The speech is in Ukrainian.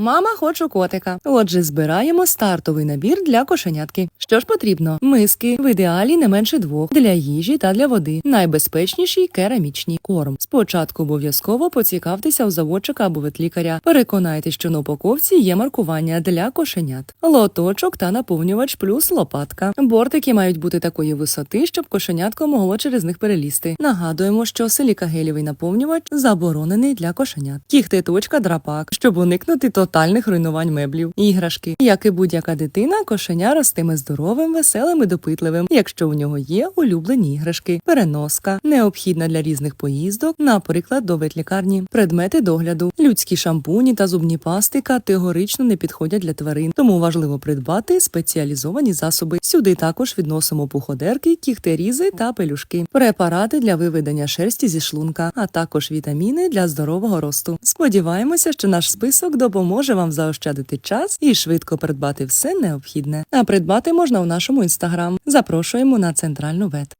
Мама, хочу котика. Отже, збираємо стартовий набір для кошенятки. Що ж потрібно? Миски, в ідеалі не менше двох для їжі та для води. Найбезпечніші керамічні корм. Спочатку обов'язково поцікавтеся у заводчика або ветлікаря. Переконайтесь, що на упаковці є маркування для кошенят. Лоточок та наповнювач плюс лопатка. Бортики мають бути такої висоти, щоб кошенятко могло через них перелізти. Нагадуємо, що силікагелєвий наповнювач заборонений для кошенят. Кіхти точка драпак, щоб уникнути тотальних руйнувань меблів. Іграшки, як і будь-яка дитина, кошеня ростиме здоровим, веселим і допитливим, якщо у нього є улюблені іграшки, переноска, необхідна для різних поїздок, наприклад, до ветлікарні, предмети догляду, людські шампуні та зубні пасти категорично не підходять для тварин, тому важливо придбати спеціалізовані засоби. Сюди також відносимо пуходерки, кіхтерізи та пелюшки, препарати для виведення шерсті зі шлунка, а також вітаміни для здорового росту. Сподіваємося, що наш список допоможе вам заощадити час і швидко придбати все необхідне. А придбати можна у нашому інстаграм. Запрошуємо на центральну вет.